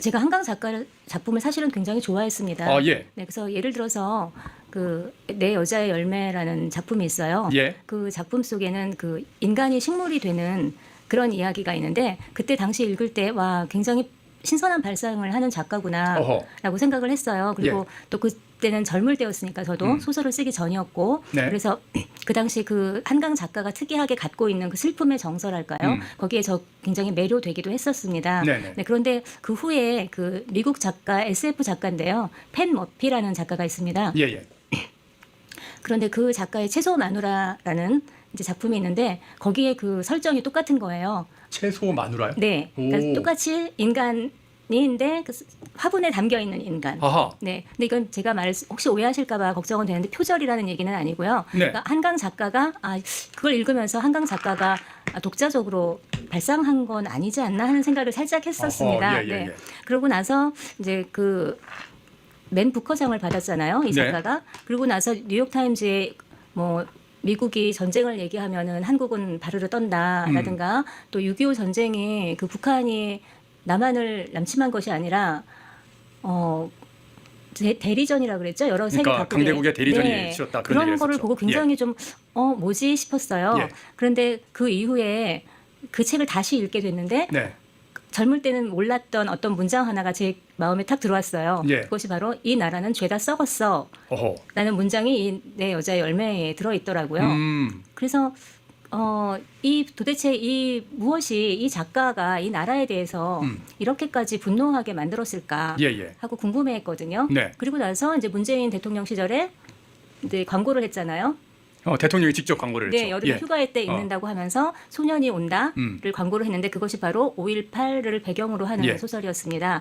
제가 한강 작가 작품을 사실은 굉장히 좋아했습니다. 아, 예. 네, 그래서 예를 들어서 그 내 여자의 열매라는 작품이 있어요. 예. 그 작품 속에는 그 인간이 식물이 되는 그런 이야기가 있는데 그때 당시 읽을 때 와 굉장히 신선한 발상을 하는 작가구나라고 어허. 생각을 했어요. 그리고 예. 또그 때는 젊을 때였으니까 저도 음. 소설을 쓰기 전이었고 네. 그래서 그 당시 그 한강 작가가 특이하게 갖고 있는 그 슬픔의 정서랄까요? 음. 거기에 저 굉장히 매료되기도 했었습니다. 네네. 네, 그런데 그 후에 그 미국 작가 SF 작가인데요. 펜 머피라는 작가가 있습니다. 예, 예. 그런데 그 작가의 채소 마누라라는 이제 작품이 있는데 거기에 그 설정이 똑같은 거예요. 채소 마누라요? 네, 오. 그러니까 똑같이 인간 인데 그 화분에 담겨 있는 인간. 아하. 네, 근데 이건 제가 말 혹시 오해하실까봐 걱정은 되는데 표절이라는 얘기는 아니고요. 네. 그러니까 한강 작가가 아 그걸 읽으면서 한강 작가가 아, 독자적으로 발상한 건 아니지 않나 하는 생각을 살짝 했었습니다. 어허, 예, 예, 네. 예. 그러고 나서 이제 그맨 부커상을 받았잖아요. 이 네. 작가가. 그리고 나서 뉴욕 타임즈에 뭐 미국이 전쟁을 얘기하면은 한국은 바르르 떤다라든가 음. 또6.25 전쟁이 그 북한이 남한을 남침한 것이 아니라 어 대, 대리전이라 그랬죠 여러 세계 그러니까 각국에 강대국의 대리전이 치렀다. 그런 그런 거를 했었죠. 보고 굉장히 좀어 뭐지 싶었어요. 예. 그런데 그 이후에 그 책을 다시 읽게 됐는데 네. 젊을 때는 몰랐던 어떤 문장 하나가 제 마음에 탁 들어왔어요. 예. 그것이 바로 이 나라는 죄다 썩었어. 어허. 라는 문장이 이 내 여자의 열매에 들어 있더라고요. 음. 그래서 어, 이 도대체 이 무엇이 이 작가가 이 나라에 대해서 음. 이렇게까지 분노하게 만들었을까 예, 예. 하고 궁금해했거든요. 네. 그리고 나서 이제 문재인 대통령 시절에 이제 광고를 했잖아요. 어, 대통령이 직접 광고를 했죠. 네, 여름 예. 휴가에 때 어. 읽는다고 하면서 소년이 온다를 음. 광고를 했는데 그것이 바로 5.18을 배경으로 하는 예. 소설이었습니다.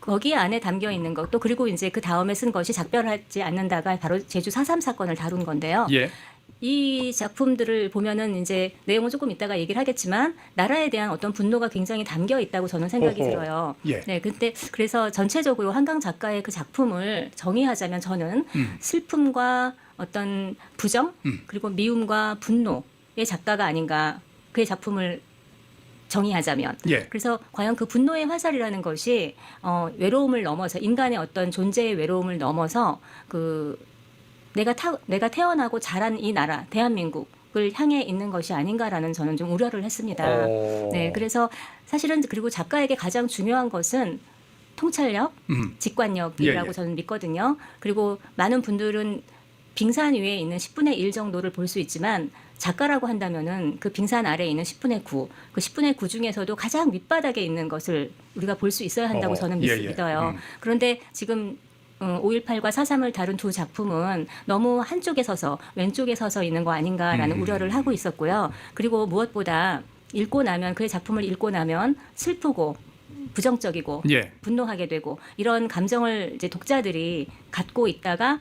거기 안에 담겨 있는 것또 그리고 이제 그 다음에 쓴 것이 작별하지 않는다가 바로 제주 4.3 사건을 다룬 건데요. 예. 이 작품들을 보면은 이제 내용은 조금 이따가 얘기를 하겠지만 나라에 대한 어떤 분노가 굉장히 담겨 있다고 저는 생각이 어허. 들어요. 예. 네, 근데 그래서 전체적으로 한강 작가의 그 작품을 정의하자면 저는 음. 슬픔과 어떤 부정 음. 그리고 미움과 분노의 작가가 아닌가 그의 작품을 정의하자면 예. 그래서 과연 그 분노의 화살이라는 것이 어, 외로움을 넘어서 인간의 어떤 존재의 외로움을 넘어서 그 내가 타, 내가 태어나고 자란 이 나라 대한민국 을 향해 있는 것이 아닌가라는 저는 좀 우려를 했습니다. 어. 네, 그래서 사실은 그리고 작가에게 가장 중요한 것은 통찰력, 음. 직관력이라고 예, 예. 저는 믿거든요. 그리고 많은 분들은 빙산 위에 있는 10분의 1 정도를 볼 수 있지만 작가라고 한다면은 그 빙산 아래에 있는 10분의 9, 그 10분의 9 중에서도 가장 밑바닥에 있는 것을 우리가 볼 수 있어야 한다고 어, 저는 예, 믿, 예. 믿어요. 음. 그런데 지금 어, 5.18과 4.3을 다룬 두 작품은 너무 한쪽에 서서 왼쪽에 서서 있는 거 아닌가라는 음. 우려를 하고 있었고요. 그리고 무엇보다 읽고 나면 그의 작품을 읽고 나면 슬프고 부정적이고 예. 분노하게 되고 이런 감정을 이제 독자들이 갖고 있다가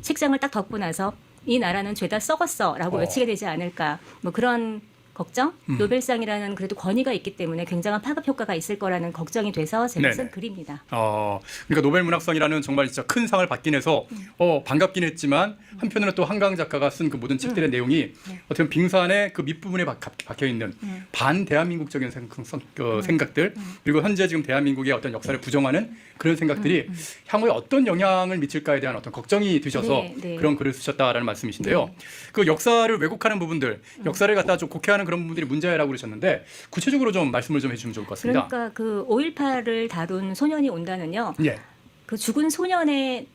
책장을 딱 덮고 나서 이 나라는 죄다 썩었어라고 어. 외치게 되지 않을까 뭐 그런 걱정 음. 노벨상이라는 그래도 권위가 있기 때문에 굉장한 파급 효과가 있을 거라는 걱정이 돼서 제가. 쓴 글입니다. 어, 그러니까 노벨 문학상이라는 정말 진짜 큰 상을 받긴 해서 음. 어, 반갑긴 했지만 한편으로는 또 한강 작가가 쓴 그 모든 책들의 내용이 네. 어떻게 보면 빙산의 그 밑부분에 박, 박혀 있는 음. 반 대한민국적인 생, 성- 어, 생각들 그리고 현재 지금 대한민국의 어떤 역사를 부정하는 그런 생각들이 음, 향후에 어떤 영향을 미칠까에 대한 어떤 걱정이 드셔서 네, 네. 그런 글을 쓰셨다라는 말씀이신데요. 네. 그 역사를 왜곡하는 부분들, 역사를 갖다 좀 곡해하는 그런 부분들이 문제라고 그러셨는데 구체적으로 좀 말씀을 좀 해주시면 좋을 것 같습니다. 그러니까 그 5.18을 다룬 소년이 온다는요. 예, 그 죽은 소년의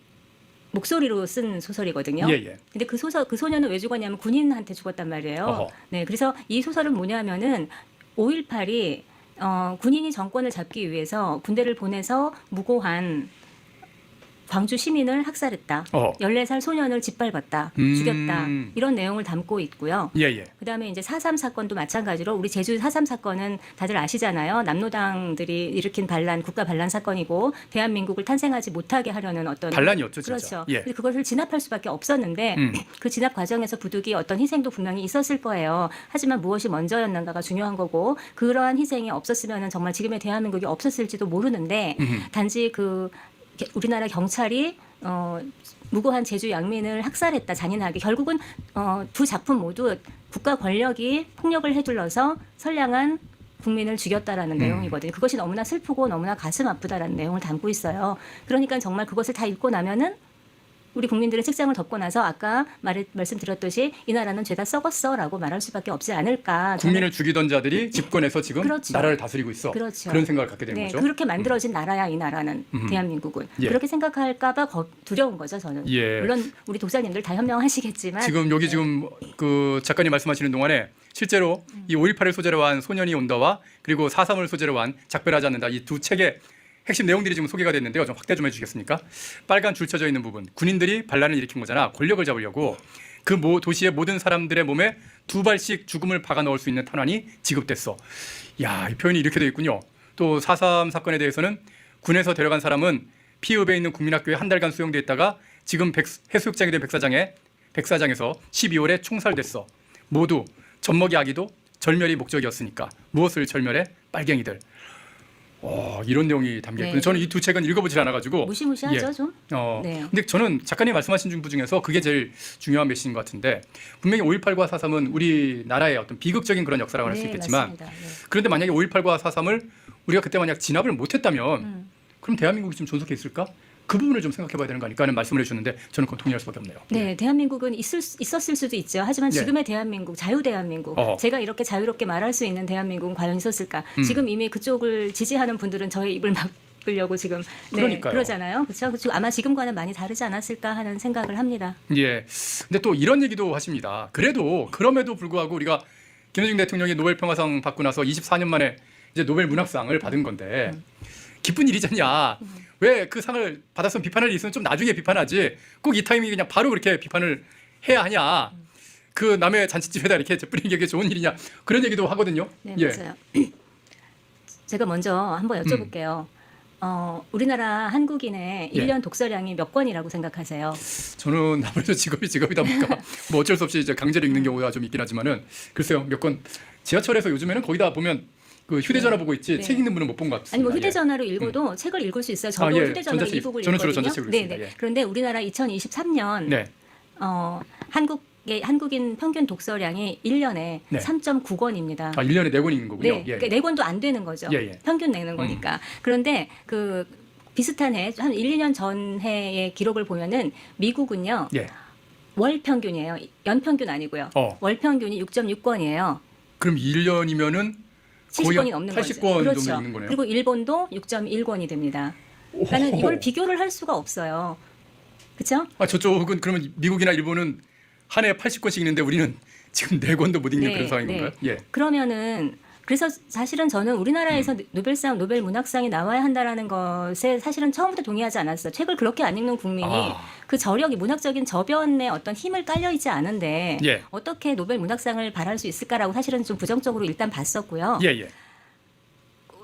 목소리로 쓴 소설이거든요. 예, 예. 근데 그 소설 그 소년은 왜 죽었냐면 군인한테 죽었단 말이에요. 어허. 네, 그래서 이 소설은 뭐냐면은 5.18이 어, 군인이 정권을 잡기 위해서 군대를 보내서 무고한 광주 시민을 학살했다. 어허. 14살 소년을 짓밟았다. 음. 죽였다. 이런 내용을 담고 있고요. 예, 예. 그다음에 이제 4.3 사건도 마찬가지로 우리 제주 4.3 사건은 다들 아시잖아요. 남노당들이 일으킨 반란, 국가 반란 사건이고 대한민국을 탄생하지 못하게 하려는 어떤 반란이었죠, 진짜. 그렇죠. 예. 근데 그것을 진압할 수밖에 없었는데 음. 그 진압 과정에서 부득이 어떤 희생도 분명히 있었을 거예요. 하지만 무엇이 먼저였는가가 중요한 거고 그러한 희생이 없었으면 정말 지금의 대한민국이 없었을지도 모르는데 음흠. 단지 그 게- 우리나라 경찰이 어, 무고한 제주 양민을 학살했다 잔인하게 결국은 어, 두 작품 모두 국가 권력이 폭력을 해둘러서 선량한 국민을 죽였다라는 음. 내용이거든요. 그것이 너무나 슬프고 너무나 가슴 아프다라는 내용을 담고 있어요. 그러니까 정말 그것을 다 읽고 나면은 우리 국민들의 책장을 덮고 나서 아까 말, 말씀드렸듯이 이 나라는 죄다 썩었어라고 말할 수밖에 없지 않을까. 국민을 죽이던 자들이 집권해서 지금 그렇죠. 나라를 다스리고 있어. 그렇죠. 런 생각을 갖게 되는 네, 거죠. 그렇게 만들어진 나라야 이 나라는 음. 대한민국은 예. 그렇게 생각할까봐 겁- 두려운 거죠 저는. 예. 물론 우리 독자님들 다 현명하시겠지만 지금 여기 지금 그 작가님 말씀하시는 동안에 실제로 이 5.18을 소재로 한 소년이 온다와 그리고 4.3을 소재로 한 작별하지 않는다 이 두 책의 핵심 내용들이 지금 소개가 됐는데요. 좀 확대 좀 해주시겠습니까? 빨간 줄 쳐져 있는 부분 군인들이 반란을 일으킨 거잖아. 권력을 잡으려고 그 모, 도시의 모든 사람들의 몸에 두 발씩 죽음을 박아 넣을 수 있는 탄환이 지급됐어. 야, 이 표현이 이렇게 되어 있군요. 또 4.3 사건에 대해서는 군에서 데려간 사람은 피읍에 있는 국민학교에 한 달간 수용돼 있다가 지금 백, 해수욕장이 된 백사장에 백사장에서 12월에 총살됐어. 모두 젖먹이 아기도 절멸이 목적이었으니까 무엇을 절멸해? 빨갱이들. 어, 이런 내용이 담겨 있군요. 네. 저는 이 두 책은 읽어보질 않아가지고 무시무시하죠 예. 좀. 어, 네. 근데 저는 작가님 말씀하신 중 중에서 그게 제일 중요한 메시지인 것 같은데 분명히 5.18과 4.3은 우리 나라의 어떤 비극적인 그런 역사라고 할수 네, 있겠지만. 네. 그런데 만약에 5.18과 4.3을 우리가 그때 만약 진압을 못했다면 음. 그럼 대한민국이 좀 존속해 있을까? 그 부분을 좀 생각해 봐야 되는 거 아닐까 하는 말씀을 해주셨는데 저는 그건 동의할 수밖에 없네요. 네, 대한민국은 있을 수- 있었을 수도 있죠. 하지만 예. 지금의 대한민국, 자유 대한민국, 어허. 제가 이렇게 자유롭게 말할 수 있는 대한민국은 과연 있었을까? 음. 지금 이미 그쪽을 지지하는 분들은 저의 입을 막으려고 지금 네, 그러니까요. 그러잖아요. 그렇죠? 그렇죠. 아마 지금과는 많이 다르지 않았을까 하는 생각을 합니다. 예. 근데 또 이런 얘기도 하십니다. 그래도 그럼에도 불구하고 우리가 김대중 대통령이 노벨 평화상 받고 나서 24년 만에 이제 노벨 문학상을 받은 건데 기쁜 일이잖냐. 왜 그 상을 받았으면 비판할 일 있으면 좀 나중에 비판하지. 꼭 이 타이밍에 그냥 바로 그렇게 비판을 해야 하냐. 그 남의 잔치집에다 이렇게 뿌리는 게 좋은 일이냐. 그런 얘기도 하거든요. 네, 예. 맞아요. 제가 먼저 한번 여쭤볼게요. 음. 어, 우리나라 한국인의 예. 일년 독서량이 몇 권이라고 생각하세요? 저는 아무래도 직업이 직업이다 보니까 뭐 어쩔 수 없이 이제 강제로 읽는 경우가 좀 있긴 하지만은 글쎄요 몇건 지하철에서 요즘에는 거의 다 보면 그 휴대전화 보고 있지 네. 책 읽는 분은 못 본 것 같습니다. 아니 뭐 예. 휴대전화로 읽어도 책을 읽을 수 있어요. 저도 아, 예. 휴대전화로 전자책, 이북을 저는 주로 읽거든요. 전자책으로 네, 읽습니다. 네. 예. 그런데 우리나라 2023년 네. 어, 한국 의 한국인 평균 독서량이 1년에 네. 3.9권입니다. 아 1년에 네권 읽는 거군요. 네, 예. 그러니까 네 권도 안 되는 거죠. 예, 예. 평균 내는 거니까. 그런데 그 비슷한 해, 한 1, 2년 전 해의 기록을 보면은 미국은요. 예. 월 평균이에요. 연 평균 아니고요. 어. 월 평균이 6.6권이에요. 그럼 1년이면은 거의 70권이 넘는 80권 거죠. 그렇죠. 정도 읽는 거네요. 그리고 일본도 6.1권이 됩니다. 그러니까 오호호. 이걸 비교를 할 수가 없어요. 그렇죠? 아 저쪽은 그러면 미국이나 일본은 한 해에 80권씩 읽는데 우리는 지금 네 권도 못 읽는 네, 그런 상황인 네. 건가요? 예. 그러면은 그래서 사실은 저는 우리나라에서 음. 노벨상 노벨 문학상이 나와야 한다라는 것에 사실은 처음부터 동의하지 않았어요. 책을 그렇게 안 읽는 국민이 아. 그 저력이 문학적인 저변에 어떤 힘을 깔려 있지 않은데 예. 어떻게 노벨 문학상을 바랄 수 있을까라고 사실은 좀 부정적으로 일단 봤었고요. 예, 예.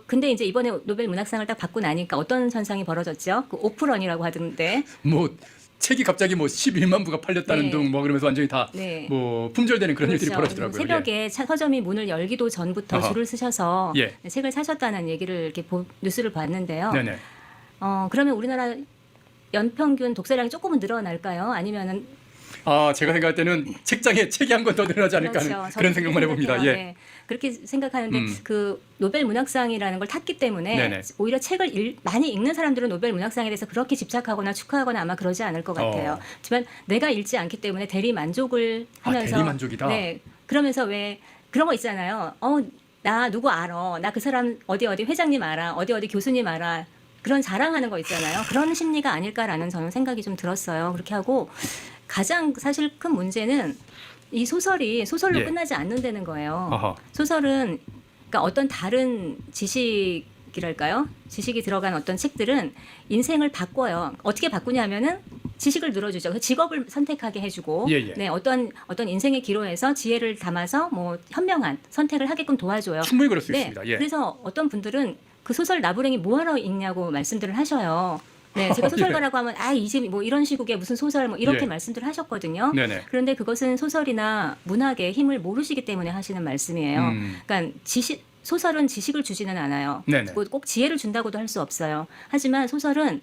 근데 이제 이번에 노벨 문학상을 딱 받고 나니까 어떤 현상이 벌어졌죠? 그 오프런이라고 하던데. 뭐 책이 갑자기 뭐 11만 부가 팔렸다는 네. 등뭐 그러면서 완전히 다 뭐 네. 품절되는 그런 일들이 그렇죠. 벌어지더라고요. 새벽에 차- 서점이 문을 열기도 전부터 아하. 줄을 서셔서 예. 책을 사셨다는 얘기를 이렇게 보- 뉴스를 봤는데요. 예. 네네. 어, 그러면 우리나라 연평균 독서량이 조금은 늘어날까요? 아니면은 아 제가 생각할 때는 책장에 책이 한 권 더 늘어나지 않을까 하는 그렇죠. 그런 저도 생각만 그렇게 해봅니다. 생각해요. 예. 네. 그렇게 생각하는데 음. 그 노벨 문학상이라는 걸 탔기 때문에 네네. 오히려 책을 읽- 많이 읽는 사람들은 노벨 문학상에 대해서 그렇게 집착하거나 축하하거나 아마 그러지 않을 것 같아요. 어. 하지만 내가 읽지 않기 때문에 대리 만족을 아, 하면서 대리 만족이다? 네. 그러면서 왜 그런 거 있잖아요. 어, 나 누구 알아. 나 그 사람 어디 어디 회장님 알아. 어디 어디 교수님 알아. 그런 자랑하는 거 있잖아요. 그런 심리가 아닐까라는 저는 생각이 좀 들었어요. 그렇게 하고 가장 사실 큰 문제는 이 소설이 소설로 예. 끝나지 않는다는 거예요. 아하. 소설은 그러니까 어떤 다른 지식이랄까요? 지식이 들어간 어떤 책들은 인생을 바꿔요. 어떻게 바꾸냐면은 지식을 늘어주죠. 직업을 선택하게 해주고, 예, 예. 네 어떤 어떤 인생의 기로에서 지혜를 담아서 뭐 현명한 선택을 하게끔 도와줘요. 충분히 그럴 수 네, 있습니다. 예. 그래서 어떤 분들은 그 소설 나부랭이 뭐하러 읽냐고 말씀들을 하셔요. 네, 제가 예. 소설가라고 하면 아 이제 뭐 이런 시국에 무슨 소설 뭐 이렇게 예. 말씀들을 하셨거든요. 네네. 그런데 그것은 소설이나 문학의 힘을 모르시기 때문에 하시는 말씀이에요. 음. 그러니까 지식 소설은 지식을 주지는 않아요. 네네. 뭐꼭 지혜를 준다고도 할 수 없어요. 하지만 소설은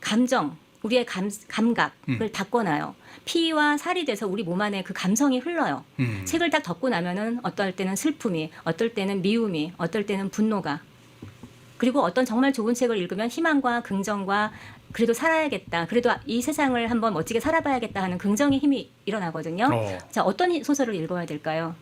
감정, 우리의 감, 감각을 음. 바꿔놔요. 피와 살이 돼서 우리 몸 안에 그 감성이 흘러요. 음. 책을 딱 덮고 나면은 어떨 때는 슬픔이, 어떨 때는 미움이, 어떨 때는 분노가. 그리고 어떤 정말 좋은 책을 읽으면 희망과 긍정과 그래도 살아야겠다. 그래도 이 세상을 한번 멋지게 살아봐야겠다 하는 긍정의 힘이 일어나거든요. 어. 자, 어떤 히- 소설을 읽어야 될까요?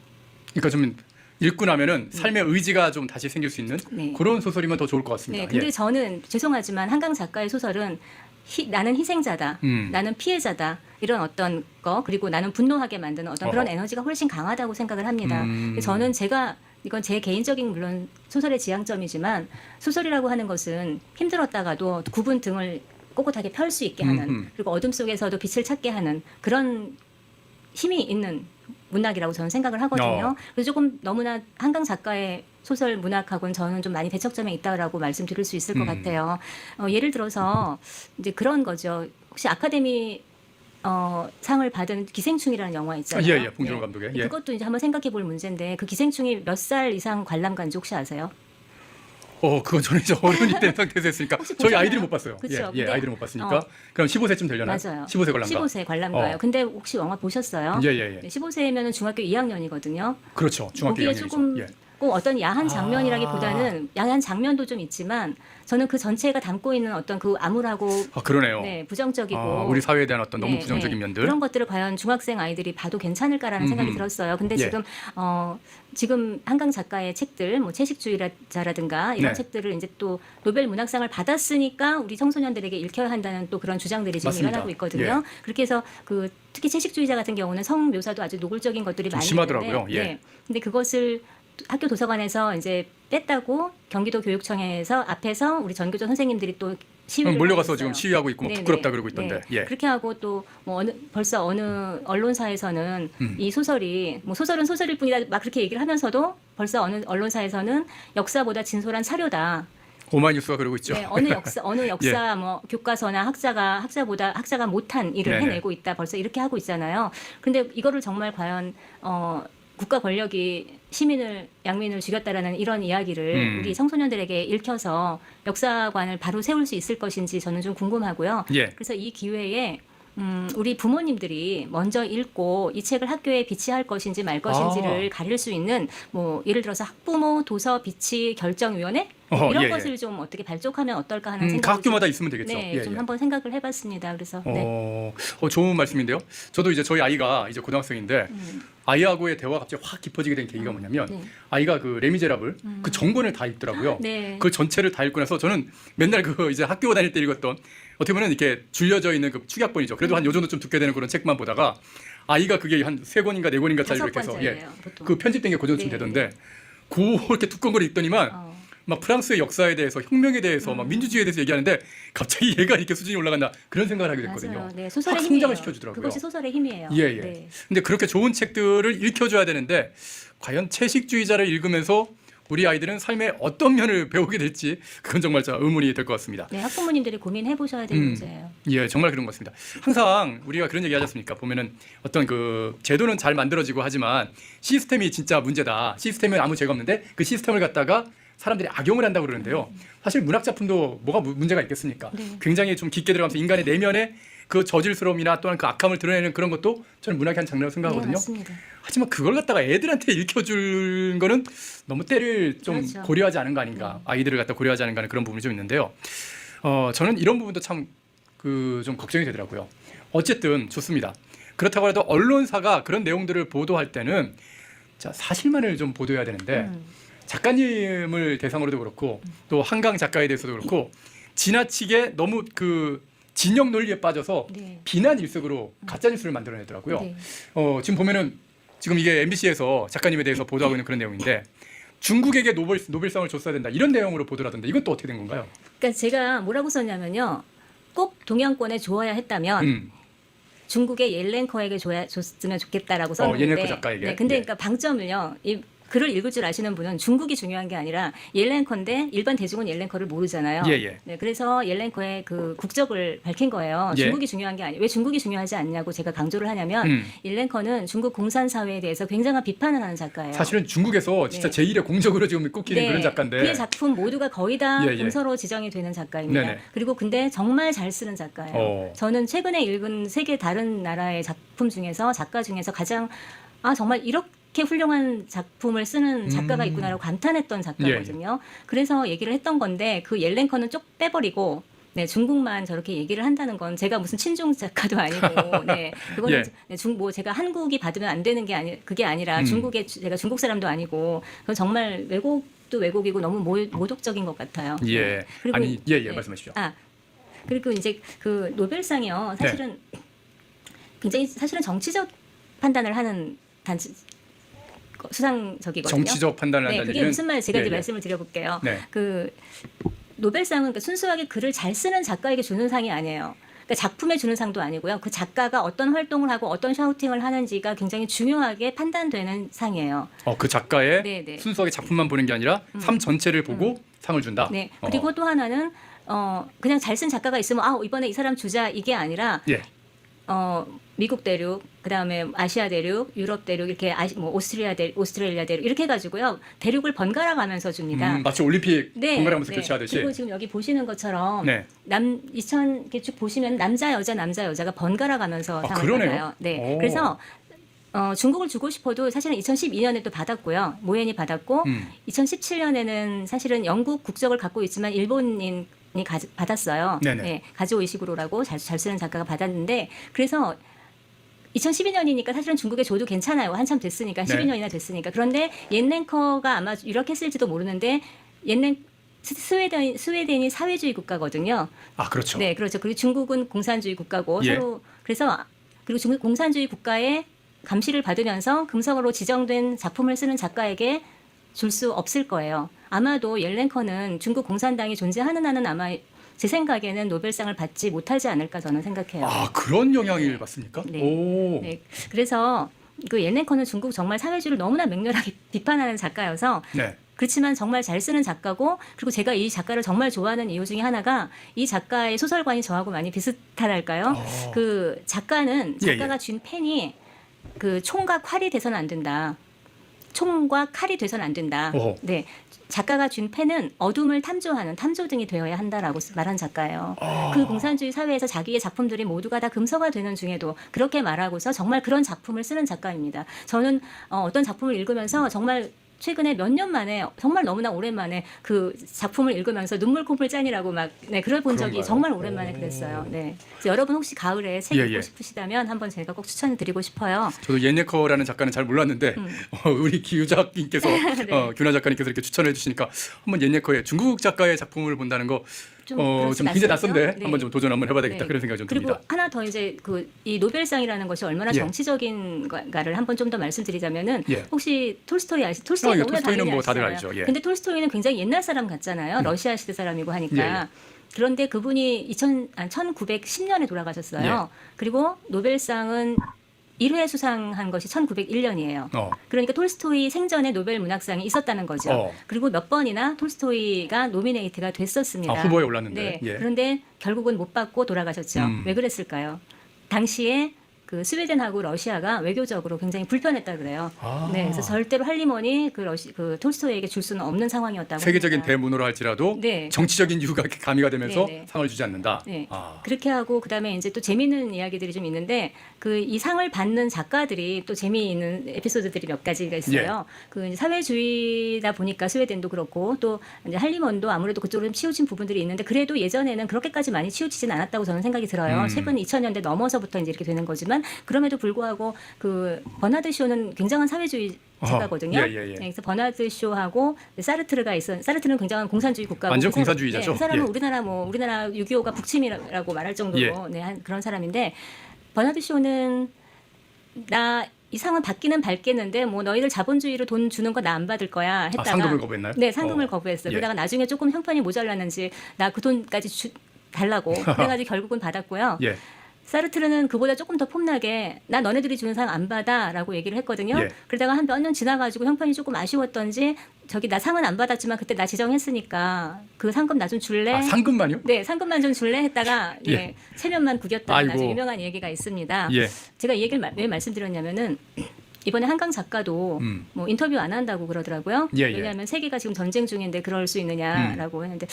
그러니까 좀 읽고 나면은 삶의 의지가 좀 다시 생길 수 있는 네. 그런 소설이면 더 좋을 것 같습니다. 네, 근데 예. 저는 죄송하지만 한강 작가의 소설은 희- 나는 희생자다, 음. 나는 피해자다 이런 어떤 거 그리고 나는 분노하게 만드는 어떤 그런 어허. 에너지가 훨씬 강하다고 생각을 합니다. 음. 저는 제가 이건 제 개인적인 물론 소설의 지향점이지만 소설이라고 하는 것은 힘들었다가도 구분 등을 꼿꼿하게 펼 수 있게 하는 음흠. 그리고 어둠 속에서도 빛을 찾게 하는 그런 힘이 있는 문학이라고 저는 생각을 하거든요. 어. 그래서 조금 너무나 한강 작가의 소설 문학하고는 저는 좀 많이 대척점에 있다라고 말씀드릴 수 있을 것 음. 같아요. 어, 예를 들어서 이제 그런 거죠. 혹시 아카데미 어, 상을 받은 기생충이라는 영화 아, 있잖아요. 예, 예, 봉준호 네. 감독의 예. 그것도 이제 한번 생각해 볼 문제인데 그 기생충이 몇 살 이상 관람간지 혹시 아세요? 어, 그건 저는 이제 어른이 된 상태에서 했으니까 혹시 저희 보셨나요? 아이들이 못 봤어요. 그쵸. 예, 예, 근데- 아이들이 못 봤으니까 어. 그럼 15세쯤 되려나? 맞아요. 15세 관람가. 15세 관람가요. 어. 근데 혹시 영화 보셨어요? 예, 예, 예. 네, 15세면 중학교 2학년이거든요. 그렇죠. 중학교 거기에 2학년이죠. 조금 예. 꼭 어떤 야한 아. 장면이라기보다는 야한 장면도 좀 있지만 저는 그 전체가 담고 있는 어떤 그 암울하고 아, 그러네요. 네, 부정적이고 아, 우리 사회에 대한 어떤 너무 네, 부정적인 네. 면들. 그런 것들을 과연 중학생 아이들이 봐도 괜찮을까라는 생각이 음음. 들었어요. 근데 예. 지금 어 지금 한강 작가의 책들, 뭐 채식주의자라든가 이런 네. 책들을 이제 또 노벨 문학상을 받았으니까 우리 청소년들에게 읽혀야 한다는 또 그런 주장들이 지금 맞습니다. 일어나고 있거든요. 그렇게 해서 그 특히 채식주의자 같은 경우는 성 묘사도 아주 노골적인 것들이 좀 많이 심하더라고요. 있는데, 예. 네. 근데 그것을 학교 도서관에서 이제 뺐다고 경기도 교육청에서 앞에서 우리 전교조 선생님들이 또 시위를 음, 몰려가서 하고 지금 있어요. 시위하고 있고 뭐 네네. 부끄럽다 그러고 있던데. 네. 예. 그렇게 하고 또 뭐 어느 벌써 어느 언론사에서는 음. 이 소설이 뭐 소설은 소설일 뿐이다 막 그렇게 얘기를 하면서도 벌써 어느 언론사에서는 역사보다 진솔한 사료다. 오마이뉴스가 그러고 있죠. 네, 어느 역사 어느 역사 뭐 교과서나 학자가 학자보다 학자가 못한 일을 네네. 해내고 있다. 벌써 이렇게 하고 있잖아요. 근데 이거를 정말 과연 어 국가 권력이 시민을 양민을 죽였다라는 이런 이야기를 음. 우리 청소년들에게 읽혀서 역사관을 바로 세울 수 있을 것인지 저는 좀 궁금하고요. 예. 그래서 이 기회에 음, 우리 부모님들이 먼저 읽고 이 책을 학교에 비치할 것인지 말 것인지를 가릴 수 있는 뭐 예를 들어서 학부모 도서 비치 결정위원회 어허, 이런 예, 예. 것을 좀 어떻게 발족하면 어떨까 하는 음, 생각이 각 학교마다 있으면 되겠죠. 네, 예, 좀 예. 한번 생각을 해봤습니다. 그래서 네. 어, 어, 좋은 말씀인데요. 저도 이제 저희 아이가 이제 고등학생인데 음. 아이하고의 대화가 갑자기 확 깊어지게 된 계기가 뭐냐면 네. 아이가 그 레미제라블 그 전권을 다 읽더라고요. 네. 그 전체를 다 읽고 나서 저는 맨날 그 이제 학교 다닐 때 읽었던 어떻게 보면 이렇게 줄여져 있는 그 축약본이죠. 그래도 한 요 정도 좀 듣게 되는 그런 책만 보다가 아이가 그게 한 세 권인가 네 권인가 짜리 다섯 이렇게 해서 보통. 그 편집된 게 고정쯤 네. 되던데 그렇게 두꺼운 걸 읽더니만 어. 막 프랑스의 역사에 대해서 혁명에 대해서 막 민주주의에 대해서 얘기하는데 갑자기 얘가 이렇게 수준이 올라간다 그런 생각을 하게 됐거든요. 맞아요. 네, 소설의 확 힘이에요. 성장을 시켜주더라고요. 그것이 소설의 힘이에요. 예, 예. 네. 근데 그렇게 좋은 책들을 읽혀줘야 되는데 과연 채식주의자를 읽으면서 우리 아이들은 삶의 어떤 면을 배우게 될지 그건 정말 자 의문이 될 것 같습니다. 네, 학부모님들이 고민해 보셔야 될 음. 문제예요. 예, 정말 그런 것 같습니다. 항상 우리가 그런 얘기 하지 않습니까? 보면은 어떤 그 제도는 잘 만들어지고 하지만 시스템이 진짜 문제다. 시스템은 아무 죄가 없는데 그 시스템을 갖다가 사람들이 악용을 한다고 그러는데요. 사실 문학 작품도 뭐가 무- 문제가 있겠습니까? 네. 굉장히 좀 깊게 들어가면서 인간의 내면의 그 저질스러움이나 또한 그 악함을 드러내는 그런 것도 저는 문학의 한 장르라고 네, 생각하거든요. 맞습니다. 하지만 그걸 갖다가 애들한테 읽혀줄 거는 너무 때를 좀 그렇죠. 고려하지 않은 거 아닌가 아이들을 갖다 고려하지 않은 가 하는 그런 부분이 좀 있는데요. 어, 저는 이런 부분도 참 그 좀 걱정이 되더라고요. 어쨌든 좋습니다. 그렇다고 해도 언론사가 그런 내용들을 보도할 때는 자 사실만을 좀 보도해야 되는데 음. 작가님을 대상으로도 그렇고 또 한강 작가에 대해서도 그렇고 지나치게 너무 그 진영 논리에 빠져서 네. 비난 일색으로 가짜 뉴스를 만들어내더라고요. 네. 어, 지금 보면은 지금 이게 MBC에서 작가님에 대해서 보도하고 있는 그런 내용인데 중국에게 노벨 노벨상을 줬어야 된다 이런 내용으로 보도를 하던데 이건 또 어떻게 된 건가요? 그러니까 제가 뭐라고 썼냐면요. 꼭 동양권에 줘야 했다면 음, 중국의 옐렌커에게 줘야 줬으면 좋겠다라고 어, 썼는데. 옐렌커 작가에게? 네, 근데 예. 그러니까 방점을요. 이 글을 읽을 줄 아시는 분은 중국이 중요한 게 아니라 옐렌커인데 일반 대중은 옐렌커를 모르잖아요. 예, 예. 네, 그래서 옐렌커의 그 국적을 밝힌 거예요. 예. 중국이 중요한 게 아니. 왜 중국이 중요하지 않냐고 제가 강조를 하냐면 음. 옐렌커는 중국 공산 사회에 대해서 굉장한 비판을 하는 작가예요. 사실은 중국에서 진짜 네. 제1의 공적으로 지금 꼽히는 그런 작가인데. 그의 작품 모두가 거의 다 예, 예. 금서로 지정이 되는 작가입니다. 네네. 그리고 근데 정말 잘 쓰는 작가예요. 어. 저는 최근에 읽은 세계 다른 나라의 작품 중에서 작가 중에서 가장 아 정말 이렇게 훌륭한 작품을 쓰는 작가가 음. 있구나라고 감탄했던 작가거든요. 그래서 얘기를 했던 건데 그 옐렌커는 쪽 빼버리고 네, 중국만 저렇게 얘기를 한다는 건 제가 무슨 친중 작가도 아니고, 네, 그거는 예. 네, 중, 뭐 제가 한국이 받으면 안 되는 게 아니, 그게 아니라 음. 중국에 주- 제가 중국 사람도 아니고, 그건 정말 왜곡도 왜곡이고 너무 모, 모독적인 것 같아요. 예. 네. 그리고 아니, 예, 예, 네. 말씀하십시오. 아 그리고 이제 그 노벨상이요 사실은 굉장히 사실은 정치적 판단을 하는 단체 수상적이거든요. 정치적 판단을 네, 한다는 그게 얘기는 무슨 말인지 제가 예, 이제 예. 말씀을 드려볼게요. 네. 그 노벨상은 그러니까 순수하게 글을 잘 쓰는 작가에게 주는 상이 아니에요. 그러니까 작품에 주는 상도 아니고요. 그 작가가 어떤 활동을 하고 어떤 샤우팅을 하는지가 굉장히 중요하게 판단되는 상이에요. 어, 그 작가의 네, 네. 순수하게 작품만 보는 게 아니라 삶 전체를 보고 상을 준다. 네. 어. 그리고 또 하나는 어 그냥 잘 쓴 작가가 있으면 아 이번에 이 사람 주자 이게 아니라 예. 어 미국 대륙, 그 다음에 아시아 대륙, 유럽 대륙 이렇게 아시, 뭐 오스트리아 대 오스트레일리아 대륙 이렇게 해 가지고요. 대륙을 번갈아 가면서 줍니다. 음, 마치 올림픽 네. 번갈아가면서 네. 교체하듯이. 그리고 지금 여기 보시는 것처럼 네. 남2000 이렇게 쭉 보시면 남자 여자 남자 여자가 번갈아 가면서 아, 상을. 네. 오. 그래서 어, 중국을 주고 싶어도 사실은 2012년에 또 받았고요. 모엔이 받았고 음. 2017년에는 사실은 영국 국적을 갖고 있지만 일본인이 가, 받았어요. 네네. 네, 가지오 이시구로라고 잘, 잘 쓰는 작가가 받았는데 그래서 2012년이니까 사실은 중국에 줘도 괜찮아요. 한참 됐으니까 네. 12년이나 됐으니까. 그런데 옛 랭커가 아마 이렇게 쓸지도 모르는데 옛랭 스- 스웨덴 스웨덴이 사회주의 국가거든요. 아, 그렇죠. 네, 그렇죠. 그리고 중국은 공산주의 국가고 예. 서로 그래서 그리고 중국 공산주의 국가의 감시를 받으면서 금성으로 지정된 작품을 쓰는 작가에게 줄 수 없을 거예요. 아마도 옐렌커는 중국 공산당이 존재하는 한은 아마 제 생각에는 노벨상을 받지 못하지 않을까 저는 생각해요. 아, 그런 영향을 받습니까? 네. 오. 네, 그래서 그 옐렌커는 중국 정말 사회주의를 너무나 맹렬하게 비판하는 작가여서 네. 그렇지만 정말 잘 쓰는 작가고 그리고 제가 이 작가를 정말 좋아하는 이유 중에 하나가 이 작가의 소설관이 저하고 많이 비슷하달까요? 어. 그 작가는 예, 작가가 쥔 펜이 그 총과 칼이 돼서는 안 된다. 총과 칼이 돼서는 안 된다. 어허. 네. 작가가 쥔 펜은 어둠을 탐조하는 탐조등이 되어야 한다라고 말한 작가예요. 아. 그 공산주의 사회에서 자기의 작품들이 모두가 다 금서가 되는 중에도 그렇게 말하고서 정말 그런 작품을 쓰는 작가입니다. 저는 어, 어떤 작품을 읽으면서 정말 최근에 몇 년 만에 정말 너무나 오랜만에 그 작품을 읽으면서 눈물 콧물 짠이라고 막 네, 그걸 본 적이 그런가요? 정말 오랜만에 오. 그랬어요. 네. 그래서 여러분 혹시 가을에 책 예, 읽고 예. 싶으시다면 한번 제가 꼭 추천해 드리고 싶어요. 저도 예네커라는 작가는 잘 몰랐는데 어, 우리 기유작님께서 음. 네. 어, 규나 작가님께서 이렇게 추천해 주시니까 한번 예네커의 중국 작가의 작품을 본다는 거좀 어, 좀 굉장히? 낯선데 네. 한번 좀 도전 한번 해봐야 되겠다 네. 그런 생각이 좀 그리고 듭니다. 하나 더 이제 그 이 노벨상이라는 것이 얼마나 예. 정치적인가를 한번 좀 더 말씀드리자면은 예. 혹시 톨스토이 아시 톨스토이 어, 예, 톨스토이는 뭐 다들. 알죠. 예. 근데 톨스토이는 굉장히 옛날 사람 같잖아요. 러시아 시대 사람이고 하니까. 예, 예. 그런데 그분이 2000, 아, 1910년에 돌아가셨어요. 예. 그리고 노벨상은 1회 수상한 것이 1901년이에요. 어, 그러니까 톨스토이 생전에 노벨 문학상이 있었다는 거죠. 어. 그리고 몇 번이나 톨스토이가 노미네이트가 됐었습니다. 아, 후보에 올랐는데. 네. 예. 그런데 결국은 못 받고 돌아가셨죠. 음. 왜 그랬을까요? 당시에 그 스웨덴하고 러시아가 외교적으로 굉장히 불편했다 그래요. 아. 네, 그래서 절대로 할리먼이 그 러시 그 톨스토이에게 줄 수는 없는 상황이었다고. 세계적인 합니다. 대문으로 할지라도 네. 정치적인 이유가 가미가 되면서 네, 네. 상을 주지 않는다. 네. 아. 그렇게 하고 그다음에 이제 또 재미있는 이야기들이 좀 있는데 그 이 상을 받는 작가들이 또 재미있는 에피소드들이 몇 가지가 있어요. 예. 그 사회주의다 보니까 스웨덴도 그렇고 또 이제 할리먼도 아무래도 그쪽으로 좀 치우친 부분들이 있는데 그래도 예전에는 그렇게까지 많이 치우치진 않았다고 저는 생각이 들어요. 음. 최근 2000년대 넘어서부터 이제 이렇게 되는 거지만 그럼에도 불구하고 그 버나드 쇼는 굉장한 사회주의. 작가거든요. 예, 예, 예. 네, 그래서 버나드 쇼하고 사르트르가 있어. 사르트르는 굉장한 공산주의 국가고 완전 그 공산주의자죠. 네, 그 사람은 예. 우리나라 뭐 우리나라 6.25가 북침이라고 말할 정도로 예. 네, 한 그런 사람인데 버나드 쇼는 나 이 상은 받기는 받겠는데 뭐 너희들 자본주의로 돈 주는 거 나 안 받을 거야 했다가 아, 상금을 거부했나요? 네, 상금을 어. 거부했어요. 예. 그러다가 나중에 조금 형편이 모자랐는지 나 그 돈까지 주, 달라고 그래가지고 결국은 받았고요. 예. 사르트르는 그보다 조금 더 폼나게 나 너네들이 주는 상 안 받아라고 얘기를 했거든요. 예. 그러다가 한 몇 년 지나가지고 형편이 조금 아쉬웠던지 저기 나 상은 안 받았지만 그때 나 지정했으니까 그 상금 나 좀 줄래? 아, 상금만요? 네, 상금만 좀 줄래 했다가 예. 예, 체면만 구겼다는 아주. 유명한 얘기가 있습니다. 예. 제가 이 얘기를 마- 왜 말씀드렸냐면은 이번에 한강 작가도 음. 뭐 인터뷰 안 한다고 그러더라고요. 예, 예. 왜냐하면 세계가 지금 전쟁 중인데 그럴 수 있느냐라고 음. 했는데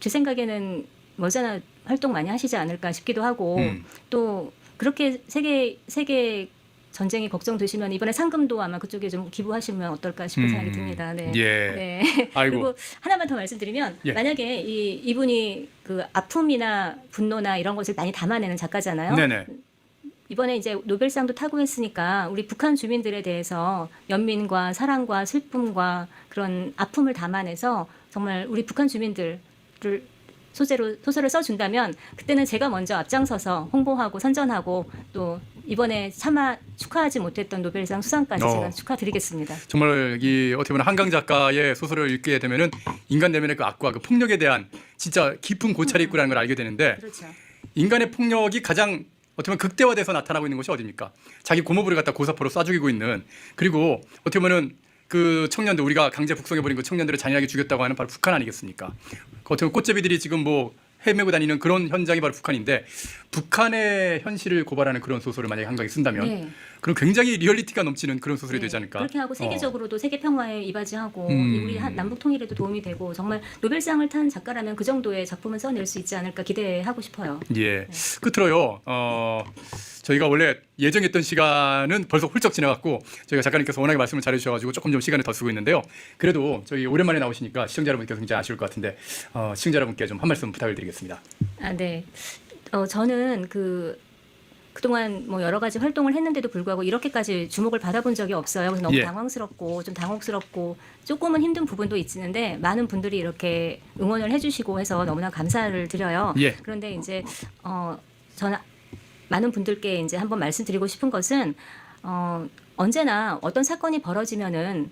제 생각에는 머지않아 활동 많이 하시지 않을까 싶기도 하고 음. 또 그렇게 세계 세계 전쟁이 걱정되시면 이번에 상금도 아마 그쪽에 좀 기부하시면 어떨까 싶은 음. 생각이 듭니다. 네. 예. 네. 아이고. 그리고 하나만 더 말씀드리면 예. 만약에 이 이분이 그 아픔이나 분노나 이런 것을 많이 담아내는 작가잖아요. 네네. 이번에 이제 노벨상도 타고 했으니까 우리 북한 주민들에 대해서 연민과 사랑과 슬픔과 그런 아픔을 담아내서 정말 우리 북한 주민들을 소재로 소설을 써준다면 그때는 제가 먼저 앞장서서 홍보하고 선전하고 또 이번에 차마 축하하지 못했던 노벨상 수상까지 어. 제가 축하드리겠습니다. 정말 이 어떻게 보면 한강 작가의 소설을 읽게 되면은 인간 내면의 그 악과 그 폭력에 대한 진짜 깊은 고찰이 있구라는 걸 알게 되는데 그렇죠. 인간의 폭력이 가장 어떻게 보면 극대화돼서 나타나고 있는 것이 어디입니까? 자기 고모부를 갖다 고사포로 쏴 죽이고 있는 그리고 어떻게 보면은 그 청년들 우리가 강제 북송해 버린 그 청년들을 잔인하게 죽였다고 하는 바로 북한 아니겠습니까? 그 어떻게 꽃제비들이 지금 뭐 헤매고 다니는 그런 현장이 바로 북한인데 북한의 현실을 고발하는 그런 소설을 만약에 한강이 쓴다면 네. 그럼 굉장히 리얼리티가 넘치는 그런 소설이 네, 되지 않을까? 그렇게 하고 어. 세계적으로도 세계 평화에 이바지하고 음. 이 우리 한- 남북 통일에도 도움이 되고 정말 노벨상을 탄 작가라면 그 정도의 작품을 써낼 수 있지 않을까 기대하고 싶어요. 예. 끝으로요. 어, 저희가 원래 예정했던 시간은 벌써 훌쩍 지나갔고 저희가 작가님께서 워낙에 말씀을 잘해주셔가지고 조금 좀 시간을 더 쓰고 있는데요. 그래도 저희 오랜만에 나오시니까 시청자 여러분께서 굉장히 아쉬울 것 같은데 어, 시청자 여러분께 좀 한 말씀 부탁을 드리겠습니다. 아, 네. 어, 저는 그 그동안 뭐 여러 가지 활동을 했는데도 불구하고 이렇게까지 주목을 받아본 적이 없어요. 그래서 너무 예. 당황스럽고 좀 당혹스럽고 조금은 힘든 부분도 있는데 많은 분들이 이렇게 응원을 해주시고 해서 너무나 감사를 드려요. 예. 그런데 이제 어, 저는 많은 분들께 이제 한번 말씀드리고 싶은 것은 어, 언제나 어떤 사건이 벌어지면은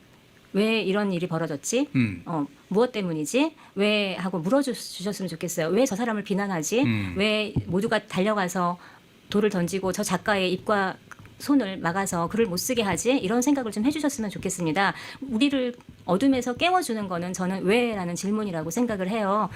왜 이런 일이 벌어졌지? 음. 어, 무엇 때문이지? 왜 하고 물어주셨으면 좋겠어요. 왜 저 사람을 비난하지? 음. 왜 모두가 달려가서 돌을 던지고 저 작가의 입과 손을 막아서 글을 못 쓰게 하지? 이런 생각을 좀 해주셨으면 좋겠습니다. 우리를 어둠에서 깨워주는 거는 저는 왜라는 질문이라고 생각을 해요.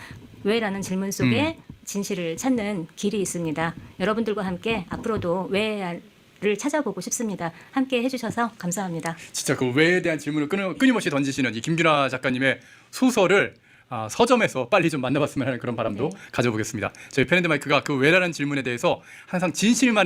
왜라는 질문 속에 진실을 찾는 길이 있습니다. 여러분들과 함께 앞으로도 왜를 찾아보고 싶습니다. 함께 해주셔서 감사합니다. 진짜 그 왜에 대한 질문을 끊임, 끊임없이 던지시는 이 김규나 작가님의 소설을 아, 서점에서 빨리 좀 만나봤으면 하는 그런 바람도 네. 가져보겠습니다. 저희 펜앤드 마이크가 그 왜라는 질문에 대해서 항상 진실만을